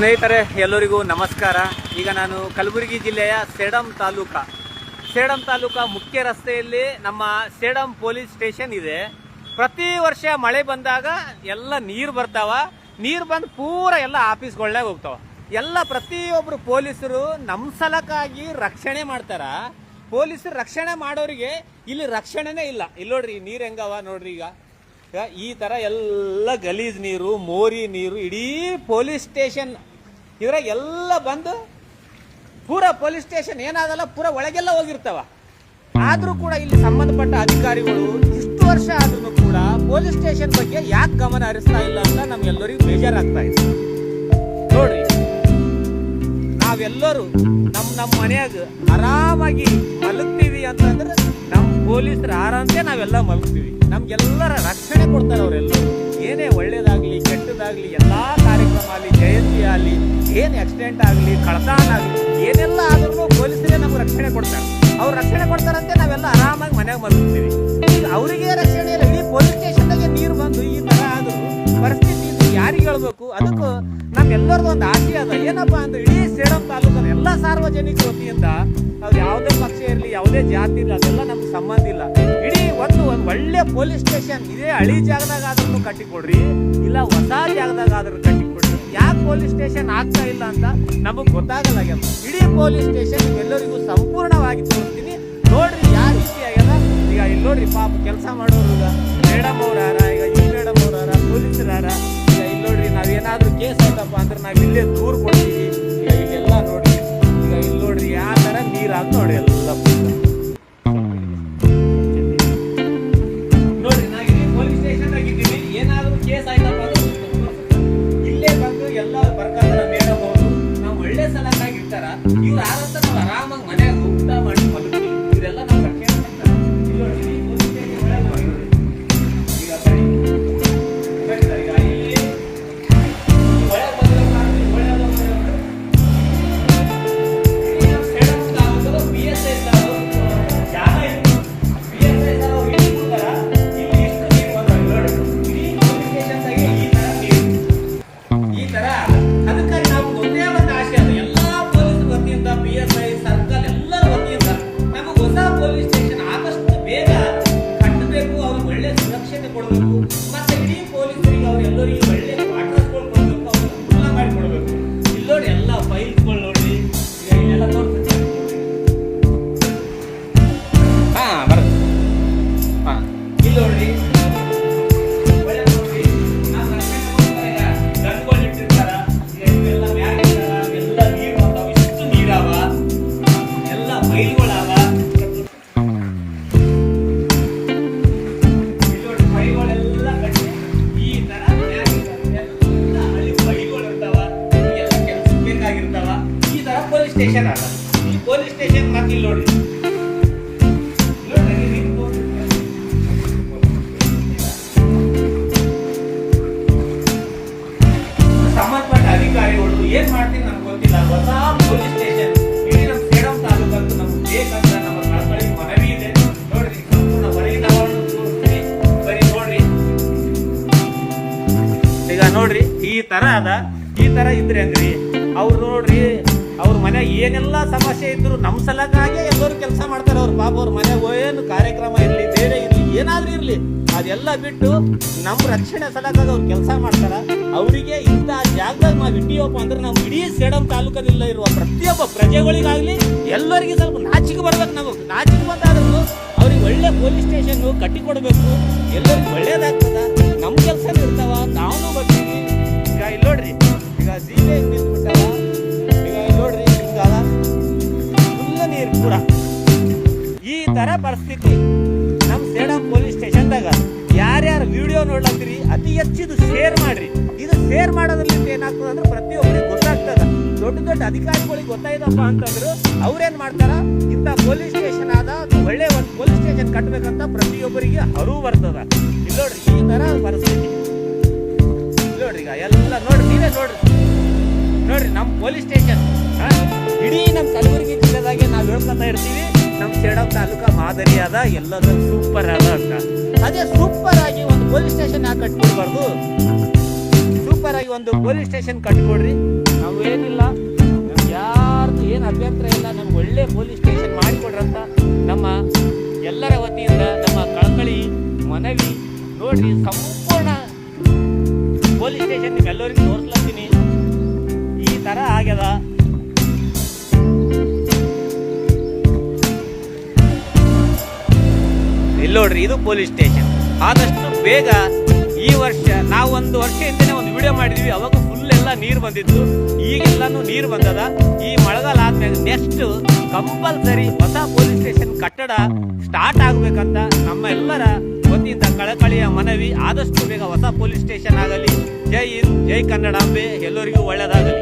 ಸ್ನೇಹಿತರೆ, ಎಲ್ಲರಿಗೂ ನಮಸ್ಕಾರ. ಈಗ ನಾನು ಕಲಬುರಗಿ ಜಿಲ್ಲೆಯ ಸೇಡಂ ತಾಲೂಕ. ಸೇಡಂ ತಾಲೂಕ ಮುಖ್ಯ ರಸ್ತೆಯಲ್ಲಿ ನಮ್ಮ ಸೇಡಂ ಪೊಲೀಸ್ ಸ್ಟೇಷನ್ ಇದೆ. ಪ್ರತಿ ವರ್ಷ ಮಳೆ ಬಂದಾಗ ಎಲ್ಲ ನೀರು ಬರ್ತಾವ. ನೀರು ಬಂದು ಪೂರ ಎಲ್ಲ ಆಫೀಸ್ಗಳಾಗ ಹೋಗ್ತಾವ. ಎಲ್ಲ ಪ್ರತಿಯೊಬ್ಬರು ಪೊಲೀಸರು ನಮ್ಮ ಸಲಕ್ಕಾಗಿ ರಕ್ಷಣೆ ಮಾಡ್ತಾರ. ಪೊಲೀಸರು ರಕ್ಷಣೆ ಮಾಡೋರಿಗೆ ಇಲ್ಲಿ ರಕ್ಷಣೆನೇ ಇಲ್ಲ. ಇಲ್ಲಿ ನೋಡ್ರಿ ನೀರು ಹೆಂಗವ ನೋಡ್ರಿ ಈಗ. ಈ ತರ ಎಲ್ಲ ಗಲೀಜ್ ನೀರು, ಮೋರಿ ನೀರು, ಇಡೀ ಪೊಲೀಸ್ ಸ್ಟೇಷನ್ ಇದ್ರಾಗ ಎಲ್ಲ ಬಂದು ಪೂರ ಪೊಲೀಸ್ ಸ್ಟೇಷನ್ ಏನಾದಲ್ಲ ಪೂರ ಒಳಗೆಲ್ಲ ಹೋಗಿರ್ತಾವ. ಆದ್ರೂ ಕೂಡ ಇಲ್ಲಿ ಸಂಬಂಧಪಟ್ಟ ಅಧಿಕಾರಿಗಳು ಇಷ್ಟು ವರ್ಷ ಆದ್ರೂ ಕೂಡ ಪೊಲೀಸ್ ಸ್ಟೇಷನ್ ಬಗ್ಗೆ ಯಾಕೆ ಗಮನ ಹರಿಸ್ತಾ ಇಲ್ಲ ಅಂತ ನಮ್ಗೆಲ್ಲರಿಗೂ ಬೇಜಾರಾಗ್ತಾ ಇದೆ. ನೋಡ್ರಿ. ನಾವೆಲ್ಲರೂ ನಮ್ಮ ನಮ್ಮ ಮನೆಯಾಗ ಆರಾಮಾಗಿ ಮಲಗ್ತೀವಿ ಅಂತಂದ್ರೆ ನಮ್ಮ ಪೊಲೀಸರು ಆರಂತೆ ನಾವೆಲ್ಲ ಮಲಗ್ತೀವಿ. ನಮ್ಗೆಲ್ಲರ ರಕ್ಷಣೆ ಕೊಡ್ತಾರೆ ಅವರೆಲ್ಲರೂ. ಏನೇ ಒಳ್ಳೇದಾಗಲಿ, ಕೆಟ್ಟದಾಗಲಿ, ಎಲ್ಲ ಕಾರ್ಯಕ್ರಮ ಆಗಲಿ ಜಯಂತಿ ಆಗಲಿ, ಏನು ಆಕ್ಸಿಡೆಂಟ್ ಆಗಲಿ ಕಳತಾನ ಆಗಲಿ, ಏನೆಲ್ಲ ಆದ್ರೂ ಪೊಲೀಸರೇ ನಮ್ಗೆ ರಕ್ಷಣೆ ಕೊಡ್ತಾರೆ. ಅವ್ರು ರಕ್ಷಣೆ ಕೊಡ್ತಾರಂತೆ ನಾವೆಲ್ಲ ಆರಾಮಾಗಿ ಮನೆಯಾಗ ಮಲಗ್ತೀವಿ. ಅವರಿಗೆ ರಕ್ಷಣೆ ಇರಲಿ ಪೊಲೀಸ್ ಸ್ಟೇಷನ್ದಾಗೆ ನೀರು ಬಂದು ಈ ಥರ ಆದರೂ ಪರಿಸ್ಥಿತಿ ಯಾರಿಗೆ ಹೇಳ್ಬೇಕು? ಅದಕ್ಕೂ ನಮ್ಮೆಲ್ಲರದು ಒಂದು ಆಸೆ ಅದ. ಏನಪ್ಪ ಅಂದ್ರೆ ಇಡೀ ಸೇಡಂ ತಾಲೂಕಲ್ಲಿ ಎಲ್ಲ ಸಾರ್ವಜನಿಕ ವತಿಯಿಂದ ಅದು ಯಾವುದೇ ಪಕ್ಷ ಇರಲಿ, ಯಾವುದೇ ಜಾತಿ ಇರಲಿ, ಅದೆಲ್ಲ ನಮ್ಗೆ ಸಂಬಂಧ ಇಲ್ಲ. ಇಡೀ ಒಂದು ಒಂದು ಒಳ್ಳೆ ಪೊಲೀಸ್ ಸ್ಟೇಷನ್ ಇದೇ ಹಳಿ ಜಾಗದಾಗ ಆದ್ರೂ ಕಟ್ಟಿಕೊಡ್ರಿ, ಇಲ್ಲ ಹೊಸ ಜಾಗದಾಗ ಆದ್ರೂ ಕಟ್ಟಿಕೊಡ್ರಿ. ಯಾಕೆ ಪೊಲೀಸ್ ಸ್ಟೇಷನ್ ಆಗ್ತಾ ಇಲ್ಲ ಅಂತ ನಮಗ್ ಗೊತ್ತಾಗಲ್ಲ ಇಡೀ ಪೊಲೀಸ್ ಸ್ಟೇಷನ್ ಎಲ್ಲರಿಗೂ ಸಂಪೂರ್ಣವಾಗಿ ತೋರಿಸ್ತೀನಿ. ನೋಡ್ರಿ ಯಾವ ರೀತಿ ಆಗ್ಯದ. ಈಗ ಇಲ್ಲಿ ನೋಡ್ರಿ ಪಾಪ ಕೆಲಸ ಮಾಡೋರು ಈಗ ಮೇಡಮ್ ಅವ್ರ ನೀರಾಗ ನೋಡಿ ಎಲ್ಲ ನೋಡಿ, ನಾನು ಪೊಲೀಸ್ ಸ್ಟೇಷನ್ ಆಗಿದ್ದೀನಿ. ಏನಾದರೂ ಕೇಸ್ ಆಯ್ತಪ್ಪ ಇಲ್ಲೇ ಬಂದು ಎಲ್ಲ ಬರ್ಕಂದ್ರ ಮೇಡಮ್ ಅವರು ನಾವು ಒಳ್ಳೆ ಸಲಕ್ಕಾಗಿರ್ತಾರ ಇವ್ರು ಆರಂತ 也乐意为人 ಸ್ಟೇಷನ್ ಅಲ್ಲ. ಈ ಪೊಲೀಸ್ ಸ್ಟೇಷನ್ ಮತ್ತೆ ಇಲ್ಲಿ ನೋಡಿ ಸಂಬಂಧಪಟ್ಟ ಅಧಿಕಾರಿಗಳು ಏನ್ ಮಾಡ್ತೀನಿ ಗೊತ್ತಿಲ್ಲ. ಹೊಸ ಪೊಲೀಸ್ ಸ್ಟೇಷನ್ ಇಡೀ ನಮ್ಮ ಸೇಡಂ ತಾಲೂಕಂತೂ ನಮ್ಗೆ ಬೇಕಂತ ನಮ್ಮ ಕಳಕಳಿ ಮನವಿ ಇದೆ. ನೋಡ್ರಿ ಸಂಪೂರ್ಣ ಹೊರಗಿನ ಆವರಣ ತೋರಿಸ್ತೀನಿ ಬರೀ ನೋಡ್ರಿ. ಈಗ ನೋಡ್ರಿ ಈ ತರ ಅದ. ಈ ತರ ಇದ್ರೆ ಅಂದ್ರಿ. ಅವ್ರು ನೋಡ್ರಿ ಅವ್ರ ಮನೆ ಏನೆಲ್ಲ ಸಮಸ್ಯೆ ಇದ್ರು ನಮ್ಮ ಸಲಕ್ಕಾಗೆ ಎಲ್ಲರೂ ಕೆಲಸ ಮಾಡ್ತಾರೆ. ಅವ್ರ ಪಾಪ ಅವ್ರ ಮನ್ಯಾಗ ಏನು ಕಾರ್ಯಕ್ರಮ ಇರ್ಲಿ, ಬೇರೆ ಇರಲಿ, ಏನಾದ್ರೂ ಇರ್ಲಿ, ಅದೆಲ್ಲ ಬಿಟ್ಟು ನಮ್ಮ ರಕ್ಷಣೆ ಸಲಕ್ಕಾಗಿ ಅವ್ರು ಕೆಲಸ ಮಾಡ್ತಾರ. ಅವರಿಗೆ ಇಂಥ ಜಾಗದಾಗ ನಾವು ಇಟ್ಟಿವಪ್ಪ ಅಂದ್ರೆ ನಾವು ಇಡೀ ಸೇಡಂ ತಾಲೂಕದಲ್ಲಿ ಇರುವ ಪ್ರತಿಯೊಬ್ಬ ಪ್ರಜೆಗಳಿಗಾಗಲಿ ಎಲ್ಲರಿಗೂ ಸ್ವಲ್ಪ ನಾಚಿಕೆ ಬರ್ಬೇಕು ನಾವು ನಾಚಿಕೆ ಬಂದಾದ್ರೂ ಅವ್ರಿಗೆ ಒಳ್ಳೆ ಪೊಲೀಸ್ ಸ್ಟೇಷನ್ ಕಟ್ಟಿ ಕೊಡಬೇಕು ಎಲ್ಲರಿಗೂ ಒಳ್ಳೇದಾಗ್ತದ. ನಮ್ಮ ಕೆಲಸ ಇರ್ತಾವ, ನಾವು ನೀರು ಕೂಡ. ಈ ತರ ಪರಿಸ್ಥಿತಿ ನಮ್ಮ ಸೇಡಂ ಪೊಲೀಸ್ ಸ್ಟೇಷನ್ದಾಗ. ಯಾರ್ಯಾರು ವಿಡಿಯೋ ನೋಡ್ಲತ್ತೀರಿ, ಅತಿ ಹೆಚ್ಚಿದು ಶೇರ್ ಮಾಡ್ರಿ. ಇದು ಶೇರ್ ಮಾಡೋದ್ರಿಂದ ಏನಾಗ್ತದೆ ಅಂದ್ರೆ ಪ್ರತಿಯೊಬ್ಬರಿಗೆ ಗೊತ್ತಾಗ್ತದ. ದೊಡ್ಡ ದೊಡ್ಡ ಅಧಿಕಾರಿಗಳಿಗೆ ಗೊತ್ತಾಯ್ತಪ್ಪ ಅಂತಂದ್ರು ಅವ್ರೇನ್ ಮಾಡ್ತಾರ? ಇಂಥ ಪೊಲೀಸ್ ಸ್ಟೇಷನ್ ಆದ ಒಳ್ಳೆ ಒಂದು ಪೊಲೀಸ್ ಸ್ಟೇಷನ್ ಕಟ್ಟಬೇಕಂತ ಪ್ರತಿಯೊಬ್ಬರಿಗೆ ಅರಿವು ಬರ್ತದ. ಇಲ್ಲಿ ನೋಡ್ರಿ, ಈ ತರ ಪರಿಸ್ಥಿತಿ. ನೋಡ್ರಿ ಈಗ ಎಲ್ಲ ನೋಡ್ರಿ, ನೀವೇ ನೋಡ್ರಿ. ನೋಡ್ರಿ ನಮ್ಮ ಪೊಲೀಸ್ ಸ್ಟೇಷನ್ ಇಡೀ ನಮ್ಮ ಕಲಬುರಗಿ ಜಿಲ್ಲೆದಾಗೆ ನಾವು ಹೇಳ್ಕೊತಾ ಇರ್ತೀವಿ ನಮ್ಮ ಸೇಡಂ ತಾಲೂಕ ಮಾದರಿ ಅದ ಎಲ್ಲದ ಸೂಪರ್ ಅದ ಅಂತ ಅದೇ ಸೂಪರ್ ಆಗಿ ಒಂದು ಪೊಲೀಸ್ ಸ್ಟೇಷನ್ ಯಾಕೆ ಕಟ್ಕೊಡ್ಬಾರ್ದು? ಸೂಪರ್ ಆಗಿ ಒಂದು ಪೊಲೀಸ್ ಸ್ಟೇಷನ್ ಕಟ್ಕೊಡ್ರಿ. ನಾವು ಏನಿಲ್ಲ ಯಾರ್ದು ಏನು ಅಭ್ಯಂತರ ಇಲ್ಲ, ನಮ್ಗೆ ಒಳ್ಳೆ ಪೊಲೀಸ್ ಸ್ಟೇಷನ್ ಮಾಡಿಕೊಡ್ರಂತ ನಮ್ಮ ಎಲ್ಲರ ವತಿಯಿಂದ ನಮ್ಮ ಕಳಕಳಿ ಮನವಿ ನೋಡ್ರಿ, ಸಂಪೂರ್ಣ ಪೊಲೀಸ್ ಸ್ಟೇಷನ್ ನಿಮ್ಮೆಲ್ಲರಿಗೂ ತೋರಿಸ್ಲತ್ತೀನಿ. ಈ ಥರ ಆಗ್ಯದ. ಇಲ್ಲಿ ನೋಡ್ರಿ, ಇದು ಪೊಲೀಸ್ ಸ್ಟೇಷನ್. ಆದಷ್ಟು ಬೇಗ ಈ ವರ್ಷ, ನಾವು ಒಂದು ವರ್ಷ ಹಿಂದೆ ಒಂದು ವಿಡಿಯೋ ಮಾಡಿದ್ವಿ, ಅವಾಗ ಫುಲ್ ಎಲ್ಲ ನೀರು ಬಂದಿತ್ತು. ಈಗೆಲ್ಲಾನು ನೀರು ಬಂದದ. ಈ ಮಳೆಗಾಲ ಆದ್ಮೇಲೆ ನೆಕ್ಸ್ಟ್ ಕಂಪಲ್ಸರಿ ಹೊಸ ಪೊಲೀಸ್ ಸ್ಟೇಷನ್ ಕಟ್ಟಡ ಸ್ಟಾರ್ಟ್ ಆಗ್ಬೇಕಂತ ನಮ್ಮ ಎಲ್ಲರ ವತಿಯಿಂದ ಕಳಕಳಿಯ ಮನವಿ. ಆದಷ್ಟು ಬೇಗ ಹೊಸ ಪೊಲೀಸ್ ಸ್ಟೇಷನ್ ಆಗಲಿ. ಜೈ ಹಿಂದ್, ಜೈ ಕನ್ನಡಾಂಬೆ ಎಲ್ಲರಿಗೂ ಒಳ್ಳೆಯದಾಗಲಿ